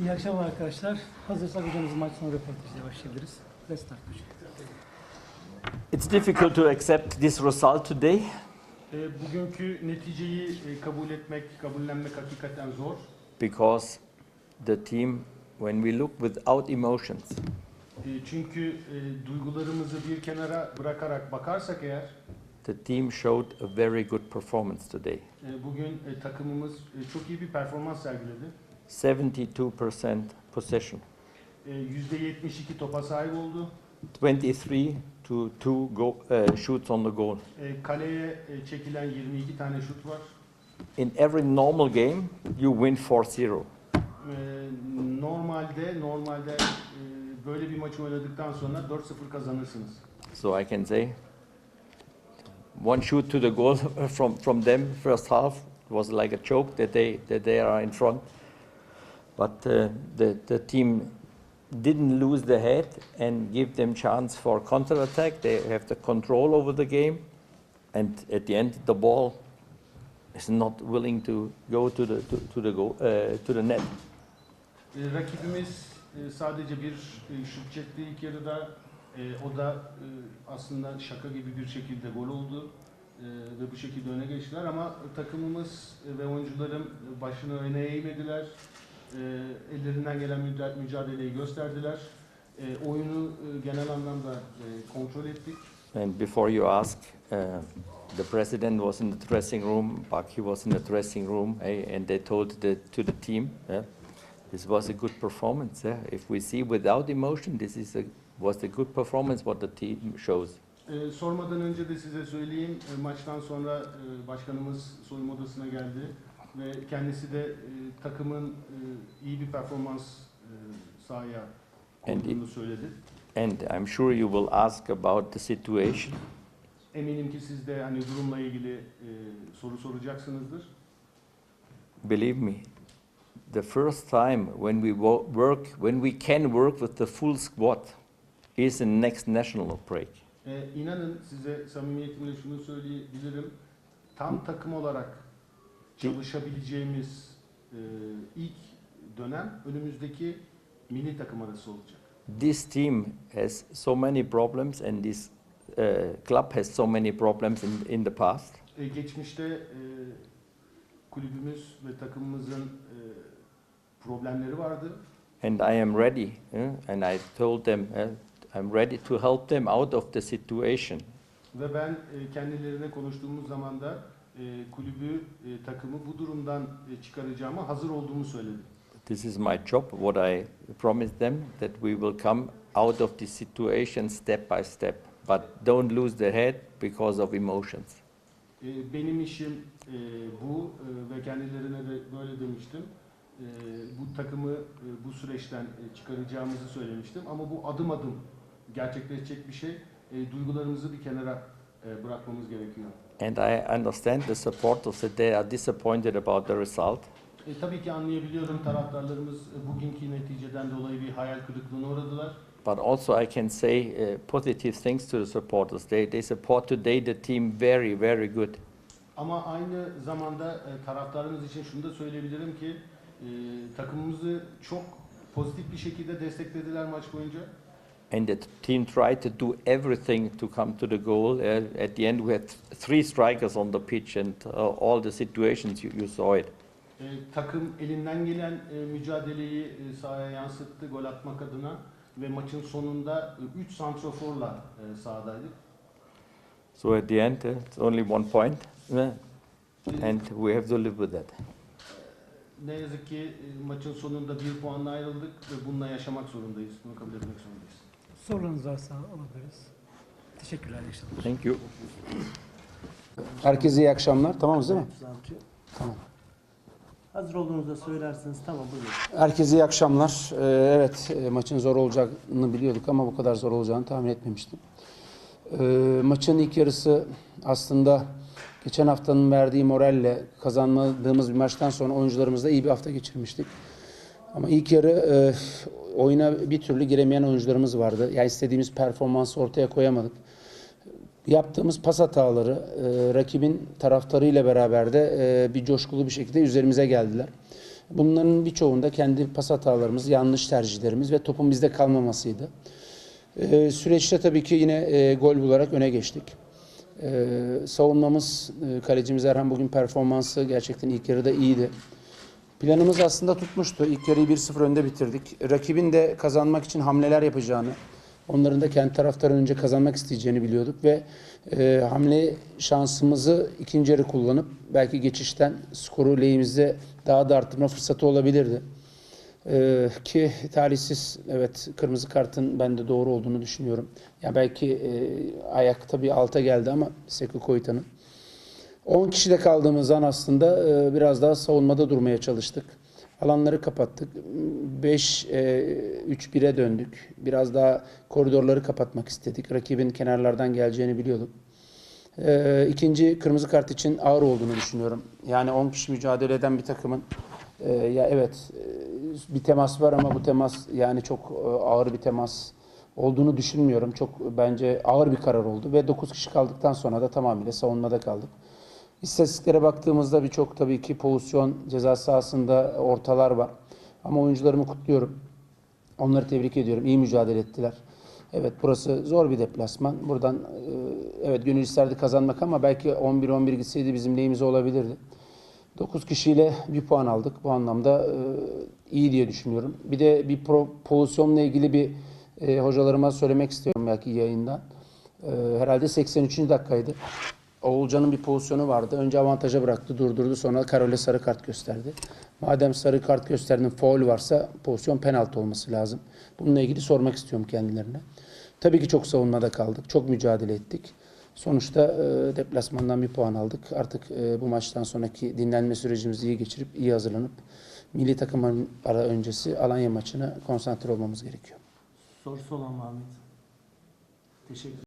İyi akşamlar arkadaşlar. Hazırsak hocamızın maç sonu röportajıyla başlayabiliriz. Restart hocam. It's difficult to accept this result today E, bugünkü neticeyi e, kabul etmek, kabullenmek hakikaten zor. because the team, when we look without emotions, E, çünkü e, duygularımızı bir kenara bırakarak bakarsak eğer, the team showed a very good performance today. e, bugün e, takımımız e, çok iyi bir performans sergiledi. 72% possession, E, %72 topa sahip oldu. 23 to 2 go, uh, shoots on the goal. E, kaleye e, çekilen 22 tane şut var. In every normal game, you win 4-0. E, normalde normalde e, böyle bir maçı oynadıktan sonra 4-0 kazanırsınız. So I can say one shoot to the goal from, from them first half was like a joke that they that they are in front. But uh, the the team didn't lose the head and give them chance for counter attack. They have the control over the game, and at the end the ball is not willing to go to the to, to the go uh, to the net. E, rakibimiz e, sadece bir e, şut çekti ilk yarıda. E, o da e, aslında şaka gibi bir şekilde gol oldu. E, ve bu şekilde öne geçtiler ama takımımız ve oyuncularım başını öne eğmediler. E, ellerinden gelen mücadeleyi gösterdiler. E, oyunu e, genel anlamda e, kontrol ettik. And before you ask, uh, the president was in the dressing room, Baki was in the dressing room, eh, and they told the, to the team, yeah, this was a good performance. Yeah. If we see without emotion, this is a, was a good performance what the team shows. E, sormadan önce de size söyleyeyim, e, maçtan sonra e, başkanımız soyunma odasına geldi ve kendisi de e, takımın e, iyi bir performans e, sahaya koyduğunu söyledi. And I'm sure you will ask about the situation. Eminim ki siz de hani durumla ilgili e, soru soracaksınızdır. Believe me, the first time when we wo- work, when we can work with the full squad, is the next national break. E, inanın size samimiyetimle şunu söyleyebilirim. Tam takım olarak çalışabileceğimiz e, ilk dönem önümüzdeki milli takım arası olacak. this team has so many problems and this uh, club has so many problems in, in the past E, geçmişte e, kulübümüz ve takımımızın e, problemleri vardı. and i am ready eh, and i told them eh, i'm ready to help them out of the situation Ve ben e, kendilerine konuştuğumuz zaman da e, kulübü, e, takımı bu durumdan e, çıkaracağıma hazır olduğumu söyledim. this is my job what i promised them that we will come out of this situation step by step but don't lose the head because of emotions E, benim işim e, bu e, ve kendilerine de böyle demiştim. E, bu takımı e, bu süreçten e, çıkaracağımızı söylemiştim. Ama bu adım adım gerçekleşecek bir şey. E, duygularımızı bir kenara bırakmamız gerekiyor. and i understand the supporters that they are disappointed about the result E, tabii ki anlayabiliyorum taraftarlarımız e, bugünkü neticeden dolayı bir hayal kırıklığına uğradılar. But also, I can say uh, positive things to the supporters. They, they support today the team very, very good. Ama aynı zamanda e, taraftarımız için şunu da söyleyebilirim ki e, takımımızı çok pozitif bir şekilde desteklediler maç boyunca. And the team tried to do everything to come to the goal. Uh, at the end, we had th- three strikers on the pitch, and uh, all the situations you, you saw it. E, takım elinden gelen e, mücadeleyi e, sahaya yansıttı gol atmak adına ve maçın sonunda 3 santroforla e, sahadaydık. So at the end, uh, it's only one point, uh, and we have to live with that. Ne yazık ki e, maçın sonunda bir puanla ayrıldık ve bununla yaşamak zorundayız. Bunu kabul etmek zorundayız. Sorularınız varsa alabiliriz. Teşekkürler. akşamlar. Thank you. Herkese iyi akşamlar. Tamamız değil mi? Tamam. Hazır olduğunuzda söylersiniz. Tamam buyurun. Herkese iyi akşamlar. Ee, evet e, maçın zor olacağını biliyorduk ama bu kadar zor olacağını tahmin etmemiştim. Ee, maçın ilk yarısı aslında geçen haftanın verdiği moralle kazanmadığımız bir maçtan sonra oyuncularımızla iyi bir hafta geçirmiştik. Ama ilk yarı e, oyuna bir türlü giremeyen oyuncularımız vardı. Yani istediğimiz performansı ortaya koyamadık. Yaptığımız pas hataları e, rakibin taraftarıyla beraber de e, bir coşkulu bir şekilde üzerimize geldiler. Bunların birçoğunda kendi pas hatalarımız, yanlış tercihlerimiz ve topun bizde kalmamasıydı. Ee, süreçte tabii ki yine e, gol bularak öne geçtik. Ee, savunmamız, e, kalecimiz Erhan bugün performansı gerçekten ilk yarıda iyiydi. Planımız aslında tutmuştu. İlk yarıyı 1-0 önde bitirdik. Rakibin de kazanmak için hamleler yapacağını, onların da kendi taraftarın önce kazanmak isteyeceğini biliyorduk ve e, hamle şansımızı ikinci yarı kullanıp belki geçişten skoru lehimizde daha da arttırma fırsatı olabilirdi. Ee, ki talihsiz evet kırmızı kartın ben de doğru olduğunu düşünüyorum. Ya belki e, ayak tabii alta geldi ama Sekou Koita'nın. 10 kişide kaldığımız an aslında e, biraz daha savunmada durmaya çalıştık. Alanları kapattık. 5 3-1'e döndük. Biraz daha koridorları kapatmak istedik. Rakibin kenarlardan geleceğini biliyorduk. E, ikinci kırmızı kart için ağır olduğunu düşünüyorum. Yani 10 kişi mücadele eden bir takımın e, ya evet bir temas var ama bu temas yani çok ağır bir temas olduğunu düşünmüyorum. Çok bence ağır bir karar oldu ve 9 kişi kaldıktan sonra da tamamıyla savunmada kaldık. İstatistiklere baktığımızda birçok tabii ki pozisyon ceza sahasında ortalar var. Ama oyuncularımı kutluyorum. Onları tebrik ediyorum. İyi mücadele ettiler. Evet burası zor bir deplasman. Buradan e, evet gönül isterdi kazanmak ama belki 11-11 gitseydi bizim lehimize olabilirdi. 9 kişiyle bir puan aldık. Bu anlamda e, iyi diye düşünüyorum. Bir de bir pro, pozisyonla ilgili bir e, hocalarıma söylemek istiyorum belki yayından. Herhalde 83. dakikaydı. Oğulcan'ın bir pozisyonu vardı. Önce avantaja bıraktı, durdurdu. Sonra Karol'e sarı kart gösterdi. Madem sarı kart gösterdin, faul varsa pozisyon penaltı olması lazım. Bununla ilgili sormak istiyorum kendilerine. Tabii ki çok savunmada kaldık. Çok mücadele ettik. Sonuçta e, deplasmandan bir puan aldık. Artık e, bu maçtan sonraki dinlenme sürecimizi iyi geçirip iyi hazırlanıp milli takımın ara öncesi Alanya maçına konsantre olmamız gerekiyor. Sorusu olan mıydı? Teşekkür